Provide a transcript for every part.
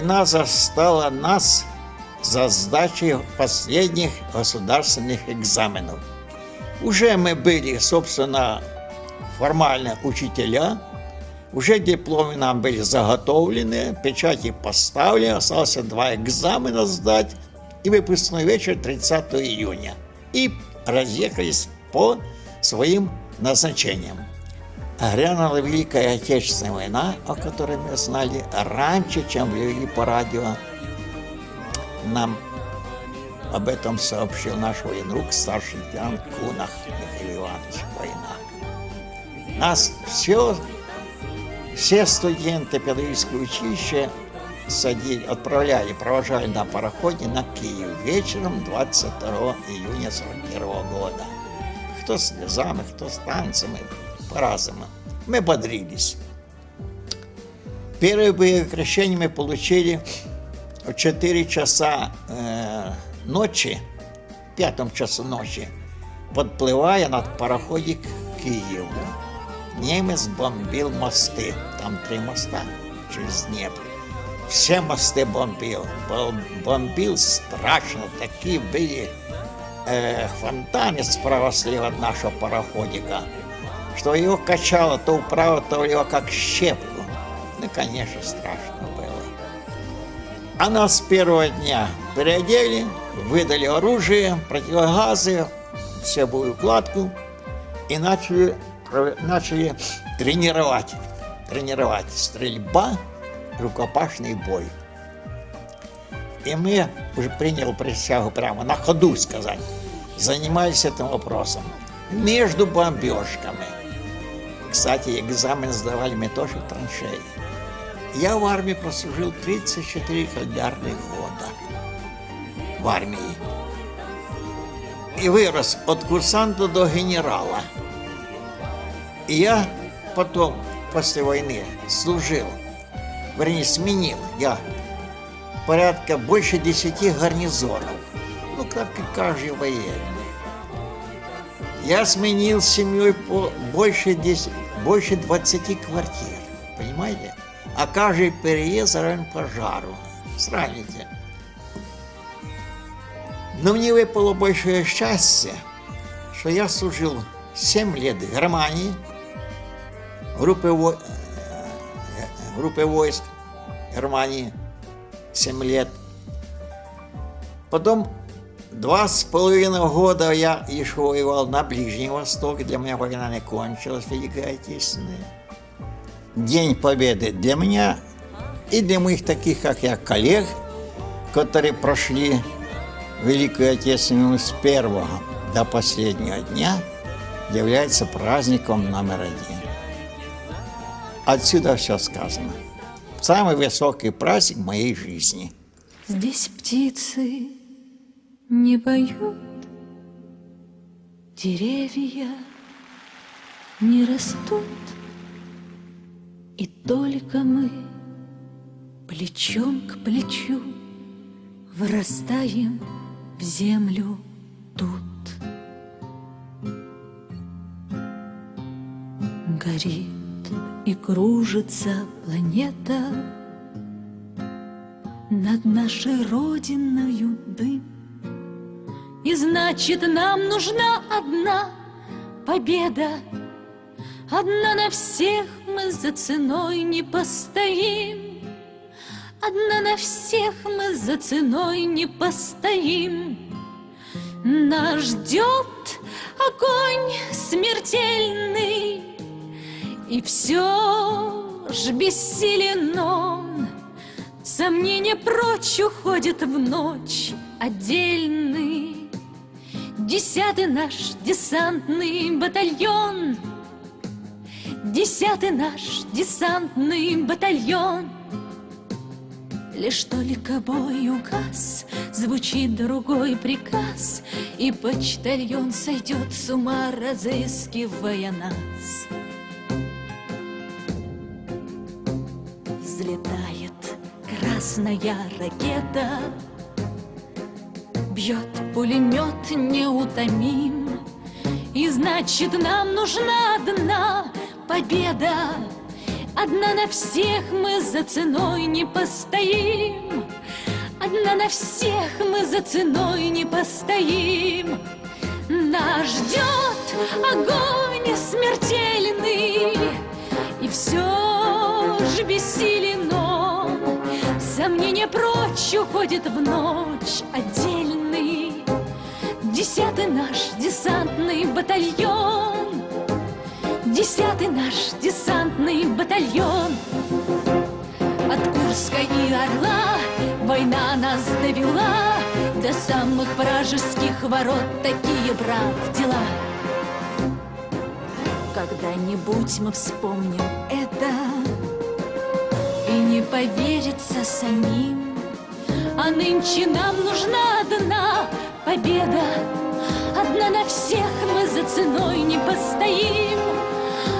война застала нас за сдачей последних государственных экзаменов. Уже мы были, собственно, формально учителя, уже дипломы нам были заготовлены, печати поставлены, осталось два экзамена сдать и выпускной вечер 30 июня. И разъехались по своим назначениям. Грянула Великая Отечественная война, о которой мы знали раньше, чем вели по радио. Нам об этом сообщил наш военрук, старший лейтенант Кунах Михаил Иванович. Война. Нас все, все студенты педагогического училища садили, отправляли, провожали на пароходе на Киев вечером 22 июня 41 года. Кто с слезами, кто с танцами, по-разному. Мы бодрились. Первое боевое крещение мы получили в 4 часа э, ночи, в пятом часу ночи, подплывая над пароходе к Киеву. Немец бомбил мосты, там три моста через Днепр. Все мосты бомбил, бомбил страшно, такие были э, фонтаны справа слева от нашего пароходика Что его качало то вправо, то влево, как щепку. Ну, конечно, страшно было. А нас с первого дня переодели, выдали оружие, противогазы, всю укладку и начали, начали тренировать. Тренировать стрельба, рукопашный бой. И мы уже принял присягу прямо на ходу сказать, занимались этим вопросом между бомбежками – кстати, экзамен сдавали мы тоже в траншеи. Я в армии прослужил 34 календарных года. В армии. И вырос от курсанта до генерала. И я потом, после войны, служил, вернее, сменил я порядка больше десяти гарнизонов. Ну, как и каждый военный. Я сменил семьей по больше, 10, больше 20 квартир, понимаете? А каждый переезд равен пожару. Сравните. Но мне выпало большое счастье, что я служил 7 лет в Германии, группе, во... группе войск Германии 7 лет. Потом Два с половиной года я еще воевал на Ближнем Востоке. Для меня война не кончилась, Великая Отечественная. День Победы для меня и для моих таких, как я, коллег, которые прошли Великую Отечественную с первого до последнего дня, является праздником номер один. Отсюда все сказано. Самый высокий праздник моей жизни. Здесь птицы не поют, деревья не растут, и только мы плечом к плечу вырастаем в землю тут. Горит и кружится планета над нашей родиною дым. И значит, нам нужна одна победа. Одна на всех мы за ценой не постоим. Одна на всех мы за ценой не постоим. Нас ждет огонь смертельный, И все ж бессилен он. Сомнения прочь уходят в ночь отдельный. Десятый наш десантный батальон. Десятый наш десантный батальон. Лишь только бой угас, звучит другой приказ, И почтальон сойдет с ума, разыскивая нас. Взлетает красная ракета, Бьет пулемет неутомим. И значит нам нужна одна победа. Одна на всех мы за ценой не постоим. Одна на всех мы за ценой не постоим. Нас ждет огонь смертельный. И все ж бессилен Сомнение прочь уходит в ночь отдельный. Десятый наш десантный батальон. Десятый наш десантный батальон. От Курска и Орла Война нас довела. До самых вражеских ворот Такие, брат, дела. Когда-нибудь мы вспомним это И не поверится самим. А нынче нам нужна одна победа. Одна на всех мы за ценой не постоим.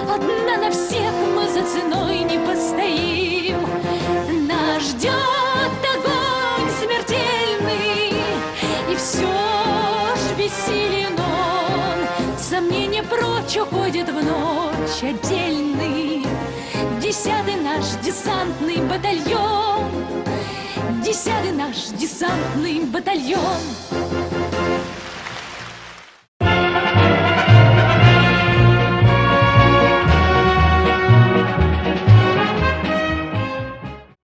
Одна на всех мы за ценой не постоим. Нас ждет огонь смертельный И все ж бессилен он Сомнение прочь уходит в ночь отдельный Десятый наш десантный батальон. Десятый наш десантный батальон